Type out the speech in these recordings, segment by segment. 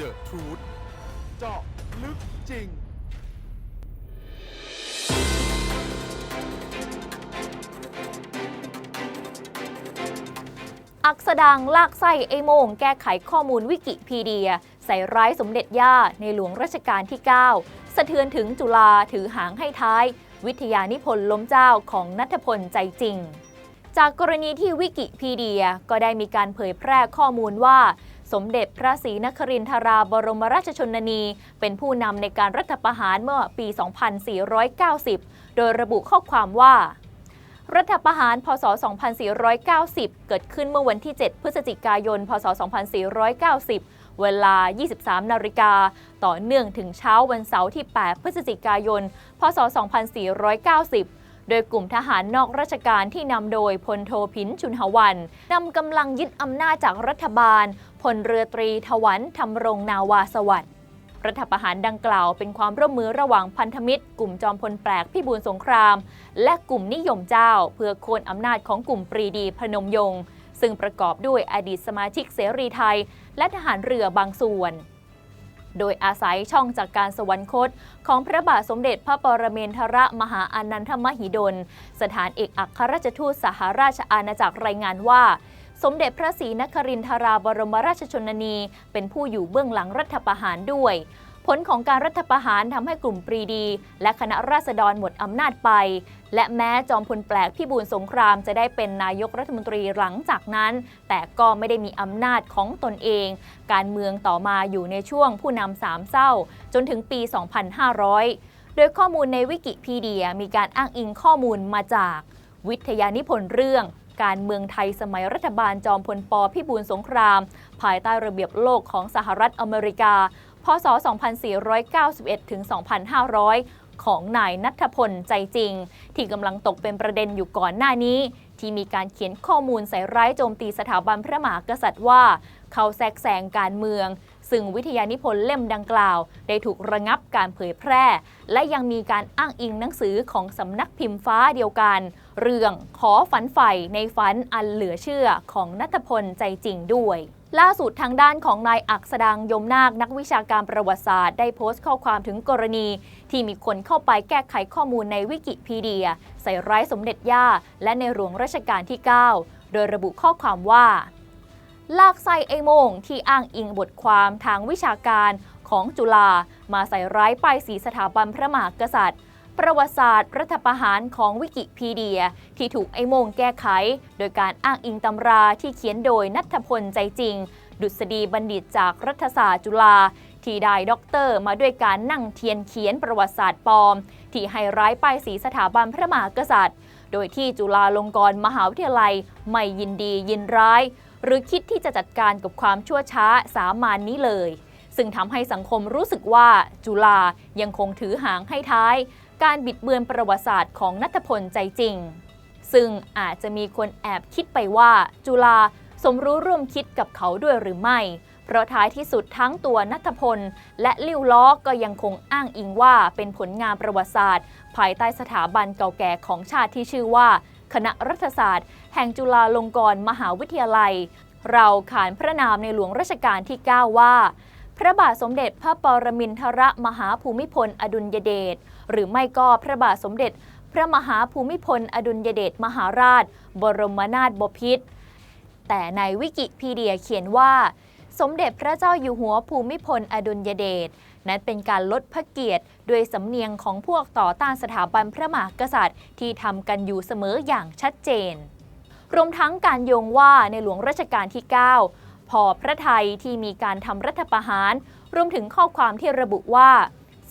The Truth เจาะลึกจริง อักษดางลากไส้ไอโมง แก้ไขข้อมูลวิกิพีเดีย ใส่ร้ายสมเด็จย่าในหลวงรัชกาลที่ 9 สะเทือนถึงจุฬาถือหางให้ท้าย วิทยานิพนธ์ล้มเจ้าของนัทพลใจจริง จากกรณีที่วิกิพีเดียก็ได้มีการเผยแพร่ข้อมูลว่า สมเด็จพระศรีนครินทราบรมราชชนนี เป็นผู้นำในการรัฐประหารเมื่อปี 2490 โดยระบุข้อความว่า รัฐประหาร พศ 2490 เกิดขึ้นเมื่อวันที่ 7 พฤศจิกายน พศ 2490 เวลา 23 นาฬิกา ต่อเนื่องถึงเช้าวันเสาร์ที่ 8 พฤศจิกายน พศ 2490 โดยกลุ่มทหารนอกราชการที่นำโดยพลโทพินชุนหวันนำกำลังยึดอำนาจจากรัฐบาลพลเรือตรีถวันธรรมรงนาวาสวัสดิ์รัฐประหารดังกล่าวเป็นความร่วมมือระหว่างพันธมิตร กลุ่มจอมพลแปลกพิบูลสงคราม และกลุ่มนิยมเจ้า เพื่อโค่นอำนาจของกลุ่มปรีดีพนมยงค์ซึ่งประกอบด้วยอดีตสมาชิกเสรีไทย และทหารเรือบางส่วน โดยอาศัยช่องจากการสวรรคต ของพระบาทสมเด็จพระปรเมนทรมหาอานันทมหิดล สถานเอกอัครราชทูตสหราชอาณาจักรรายงานว่า สมเด็จพระศรีนครินทราบรมราชชนนี เป็นผู้อยู่เบื้องหลังรัฐประหารด้วย ผลของการรัฐประหารทำให้กลุ่มปรีดี และคณะราษฎรหมดอำนาจไป และแม้จอมพลแปลกพิบูลสงครามจะได้เป็นนายกรัฐมนตรีหลังจากนั้น แต่ก็ไม่ได้มีอำนาจของตนเอง การเมืองต่อมาอยู่ในช่วงผู้นำสามเศร้า จนถึงปี 2500 โดยข้อมูลในวิกิพีเดียมีการอ้างอิงข้อมูลมาจาก วิทยานิพนธ์เรื่องการเมืองไทยสมัยรัฐบาลจอมพลปพิบูลสงคราม ภายใต้ระเบียบโลกของสหรัฐอเมริกา พศ 2491 ถึง 2500 ของนายนัทพลใจจริง ที่กำลังตกเป็นประเด็นอยู่ก่อนหน้านี้ ที่มีการเขียนข้อมูลใส่ร้ายโจมตีสถาบันพระมหากษัตริย์ว่า เขาแทรกแซงการเมือง ซึ่งวิทยานิพนธ์เล่มดังกล่าว ได้ถูกระงับการเผยแพร่ และยังมีการอ้างอิงหนังสือของสำนักพิมพ์ฟ้าเดียวกัน เรื่องขอฝันใฝ่ในฝันอันเหลือเชื่อของนัทพลใจจริงด้วย ล่าสุดทางด้านของนายอักษดังยมนาคนักวิชาการประวัติศาสตร์ได้โพสต์ข้อความถึงกรณี ที่มีคนเข้าไปแก้ไขข้อมูลในวิกิพีเดีย ใส่ร้ายสมเด็จย่า และในหลวงรัชกาลที่ 9 โดยระบุข้อความว่า ลากไส้ไอโมงที่อ้างอิงบทความทางวิชาการของจุฬามาใส่ร้ายป้ายสีสถาบันพระมหากษัตริย์ ประวัติศาสตร์ รัฐประหารของวิกิพีเดีย ที่ถูกไอโมงแก้ไข โดยการอ้างอิงตำราที่เขียนโดยนัทพลใจจริง ดุษฎีบัณฑิตจากรัฐศาสตร์จุฬาที่ได้ด็อกเตอร์มาด้วยการนั่งเทียนเขียนประวัติศาสตร์ปลอม ที่ให้ร้ายป้ายสีสถาบันพระมหากษัตริย์ โดยที่จุฬาลงกรณ์มหาวิทยาลัยไม่ยินดียินร้าย หรือคิดที่จะจัดการกับความชั่วช้าสามานนี้เลย ซึ่งทำให้สังคมรู้สึกว่าจุฬายังคงถือหางให้ท้าย การบิดเบือนประวัติศาสตร์ของนัทพลใจจริง ซึ่งอาจจะมีคนแอบคิดไปว่า จุฬาสมรู้ร่วมคิดกับเขาด้วยหรือไม่ เพราะท้ายที่สุดทั้งตัวนัทพล และลิ้วล้อก็ยังคงอ้างอิงว่าเป็นผลงานประวัติศาสตร์ ภายใต้สถาบันเก่าแก่ของชาติที่ชื่อว่า คณะรัฐศาสตร์ แห่งจุฬาลงกรณ์มหาวิทยาลัย เราขานพระนามในหลวงรัชกาลที่ 9 ว่า พระบาทสมเด็จพระปรมินทรมหาภูมิพล อดุลยเดชหรือไม่ก็พระบาทสมเด็จ พระมหาภูมิพล อดุลยเดชมหาราช บรมนาถบพิตรแต่ในวิกิพีเดียเขียนว่า สมเด็จพระเจ้าอยู่หัวภูมิพล อดุลยเดชนั้นเป็นการลดพระเกียรติด้วยสำเนียงของพวกต่อต้านสถาบันพระมหากษัตริย์ ที่ทำกันอยู่เสมออย่างชัดเจน รวมทั้งการโยงว่าในหลวงรัชกาลที่ 9 พอพระไทยที่มีการทำรัฐประหาร รวมถึงข้อความที่ระบุว่า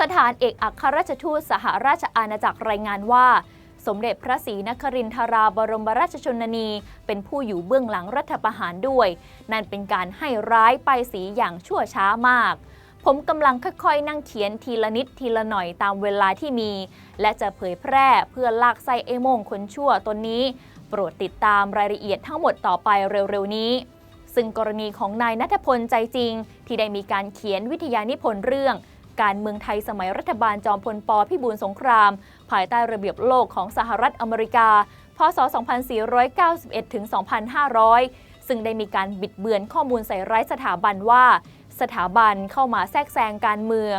สถานเอกอัครราชทูตสหราชอาณาจักรรายงานว่า สมเด็จพระศรีนครินทราบรมราชชนนี เป็นผู้อยู่เบื้องหลังรัฐประหารด้วย นั่นเป็นการให้ร้ายไปสีอย่างชั่วช้ามากผมกำลังค่อยๆ นั่งเขียนทีละนิดทีละหน่อยตามเวลาที่มี และจะเผยแพร่เพื่อลากไส้ไอ้โมงคนชั่วตนนี้ โปรดติดตามรายละเอียดทั้งหมดต่อไปเร็วๆนี้ ซึ่งกรณีของนายนัทพลใจจริง ที่ได้มีการเขียนวิทยานิพนธ์เรื่อง การเมืองไทยสมัยรัฐบาลจอมพลปพิบูลสงคราม ภายใต้ระเบียบโลกของสหรัฐอเมริกา พศ 2491 ถึง 2500 ซึ่งได้มีการบิดเบือนข้อมูลใส่ร้ายสถาบันว่า สถาบันเข้ามาแทรกแซงการเมือง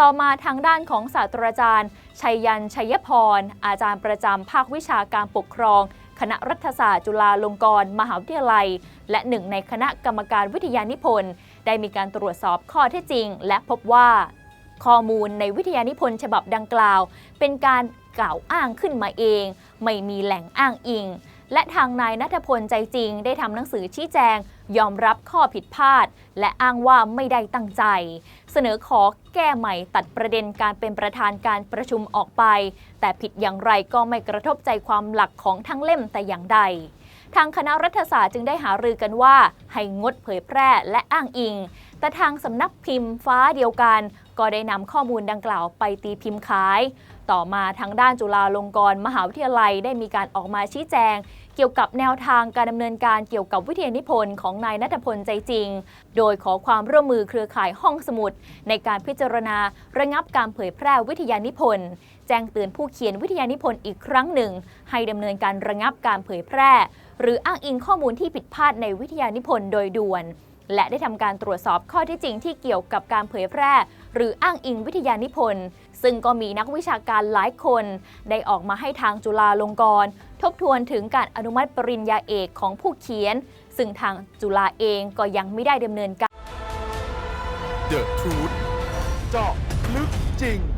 ต่อมาทางด้านของศาสตราจารย์ ชัยยันชัยพร อาจารย์ประจำภาควิชาการปกครอง คณะรัฐศาสตร์จุฬาลงกรณ์มหาวิทยาลัย และหนึ่งในคณะกรรมการวิทยานิพนธ์ได้มีการตรวจสอบข้อเท็จจริง และพบว่า ข้อมูลในวิทยานิพนธ์ฉบับดังกล่าว เป็นการกล่าวอ้างขึ้นมาเอง ไม่มีแหล่งอ้างอิง และทางนายนัทพลใจจริง ได้ทำหนังสือชี้แจง ยอมรับข้อผิดพลาด และอ้างว่าไม่ได้ตั้งใจ เสนอขอแก้ใหม่ตัดประเด็นการเป็นประธานการประชุมออกไป แต่ผิดอย่างไรก็ไม่กระทบใจความหลักของทั้งเล่มแต่อย่างใดทางคณะรัฐศาสตร์จึงได้หารือกันว่า ให้งดเผยแพร่และอ้างอิง แต่ทางสำนักพิมพ์ฟ้าเดียวกัน ก็ได้นำข้อมูลดังกล่าวไปตีพิมพ์ขาย ต่อมาทางด้านจุฬาลงกรณ์มหาวิทยาลัยได้มีการออกมาชี้แจง เกี่ยวกับแนวทางการดำเนินการเกี่ยวกับวิทยานิพนธ์ของนายนัทพลใจจริง โดยขอความร่วมมือเครือข่ายห้องสมุด ในการพิจารณาระงับการเผยแพร่วิทยานิพนธ์แจ้งเตือนผู้เขียนวิทยานิพนธ์อีกครั้งหนึ่ง ให้ดำเนินการระงับการเผยแพร่ หรืออ้างอิงข้อมูลที่ผิดพลาดในวิทยานิพนธ์โดยด่วน และได้ทำการตรวจสอบข้อท็จจริงที่เกี่ยวกับการเผยแพร่ หรืออ้างอิงวิทยานิพนธ์ ซึ่งก็มีนักวิชาการหลายคน ได้ออกมาให้ทางจุฬาลงกรณ์ทบทวนถึงการอนุมัติปริญญาเอกของผู้เขียน ซึ่งทางจุฬาเองก็ยังไม่ได้ดำเนินการ The Truth เจาะลึกจริง